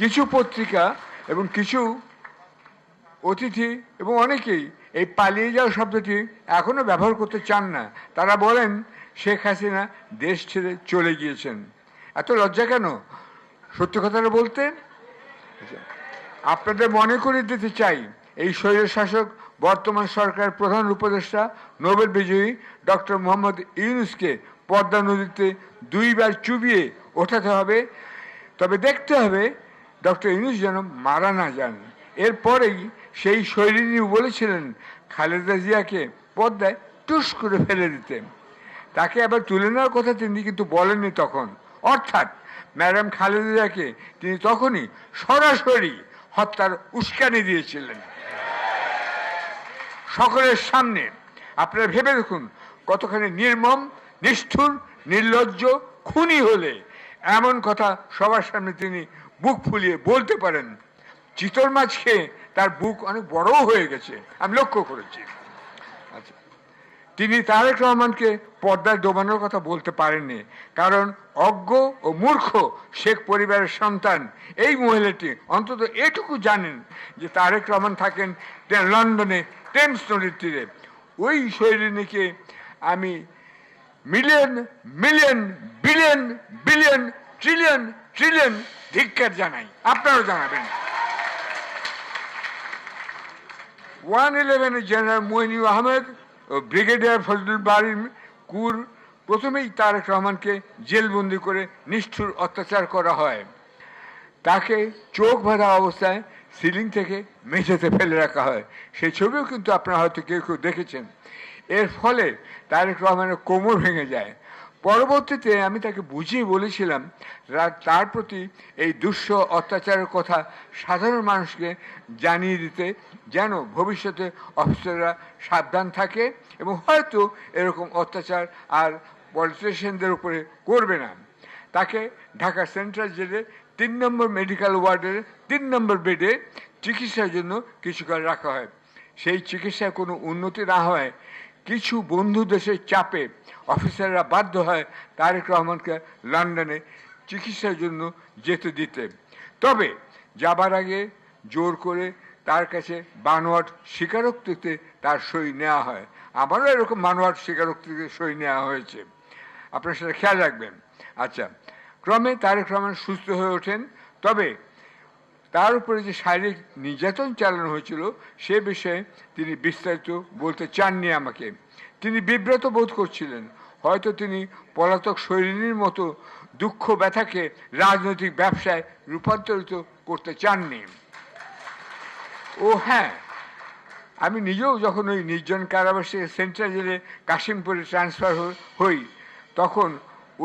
কিছু পত্রিকা এবং কিছু অতিথি এবং অনেকেই এই পালিয়ে যাওয়া শব্দটি এখনও ব্যবহার করতে চান না। তারা বলেন, শেখ হাসিনা দেশ ছেড়ে চলে গিয়েছেন। এত লজ্জা কেন? সত্যি কথাটা বলতে আপনাদের মনে করে দিতে চাই, এই স্বৈর শাসক, বর্তমান সরকার প্রধান উপদেষ্টা, নোবেল বিজয়ী ডক্টর মোহাম্মদ ইউনুসকে পদ্মা নদীতে দুইবার চুবিয়ে ওঠাতে হবে। তবে দেখতে হবে ডক্টর ইউনুস যেন মারা না যান এরপরেই সেই শৈলিনী বলেছিলেন, খালেদা জিয়াকে পদ্মায় টুস করে ফেলে দিতেন তাকে আবার তুলে নেওয়ার কথা তিনি কিন্তু বলেননি তখন। অর্থাৎ ম্যাডাম খালেদা জিয়াকে তিনি তখনই সরাসরি হত্যার উস্কানি দিয়েছিলেন। সকলের সামনে আপনারা ভেবে দেখুন, কতখানি নির্মম, নিষ্ঠুর, নির্লজ্জ, খুনি হলে এমন কথা সবার সামনে তিনি বুক ফুলিয়ে বলতে পারেন, চিতল মাছ খেয়ে তার বুক অনেক বড়ও হয়ে গেছে। আমি লক্ষ্য করেছি। আচ্ছা তিনি তারেক রহমানকে পর্দায় ডোবানোর কথা বলতে পারেননি, কারণ অজ্ঞ ও মূর্খ শেখ পরিবারের সন্তান, এই মহিলাটি অন্তত এটুকু জানেন যে তারেক রহমান থাকেন লন্ডনে টেমস নদীর তীরে। ওই শৈলিনীকে আমি million million, billion billion trillion trillion ধিক্কার জানাই। আপনারাও জানাবেন। ওয়ান ইলেভেনের জেনারেল মইনুল আহমেদ ও ব্রিগেডিয়ার ফজলুল বারিম কুর প্রথমেই তারেক রহমানকে জেলবন্দি করে নিষ্ঠুর অত্যাচার করা হয়। তাকে চোখ বাঁধা অবস্থায় সিলিং থেকে মেঝেতে ফেলে রাখা হয়। সেই ছবিও কিন্তু আপনারা হয়তো কেউ কেউ দেখেছেন। এর ফলে তারেক রহমানের কোমর ভেঙে যায়। পরবর্তীতে আমি তাকে বুঝিয়ে বলেছিলাম তার প্রতি এই দুঃস্ব অত্যাচারের কথা সাধারণ মানুষকে জানিয়ে দিতে যেন ভবিষ্যতে অফিসাররা সাবধান থাকে এবং হয়তো এরকম অত্যাচার আর পলিটিশিয়ানদের উপরে করবে না। তাকে ঢাকা সেন্ট্রাল জেলে তিন নম্বর মেডিকেল ওয়ার্ডের তিন নম্বর বেডে চিকিৎসার জন্য কিছুকাল রাখা হয়। সেই চিকিৎসায় কোনো উন্নতি না হয়। কিছু বন্ধু দেশের চাপে অফিসাররা বাধ্য হয় তারেক রহমানকে লন্ডনে চিকিৎসার জন্য যেতে দিতে। তবে যাবার আগে জোর করে তার কাছে বানোয়াট স্বীকারোক্তিতে তার সই নেওয়া হয়। আমারও এরকম বানোয়াট স্বীকারোক্তিতে সই নেওয়া হয়েছে। আপনার সেটা খেয়াল রাখবেন। আচ্ছা ক্রমে তারেক রহমান সুস্থ হয়ে ওঠেন। তবে তার উপরে যে শারীরিক নির্যাতন চালানো হয়েছিল, সে বিষয়ে তিনি বিস্তারিত বলতে চাননি আমাকে। তিনি বিব্রত বোধ করছিলেন। হয়তো তিনি পলাতক শৈলিনীর মতো দুঃখ ব্যথাকে রাজনৈতিক ব্যবসায় রূপান্তরিত করতে চাননি। ও হ্যাঁ আমি নিজেও যখন ওই নির্জন কারাবাসে সেন্ট্রাল জেলে কাশিমপুরে ট্রান্সফার হই, তখন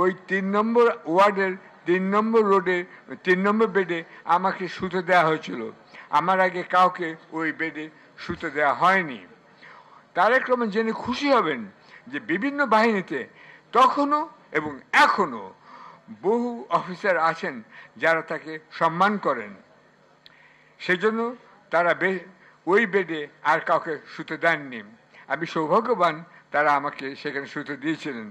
ওই তিন নম্বর ওয়ার্ডের তিন নম্বর রোডে, তিন নম্বর বেডে আমাকে শুতে দেওয়া হয়েছিল। আমার আগে কাউকে ওই বেডে শুতে দেওয়া হয়নি। তারেক রহমান জেনে খুশি হবেন যে বিভিন্ন বাহিনীতে তখনও এবং এখনও বহু অফিসার আছেন যারা তাকে সম্মান করেন। সেজন্য তারা ওই বেডে আর কাউকে শুতে দেননি। আমি সৌভাগ্যবান তারা আমাকে সেখানে শুতে দিয়েছিলেন।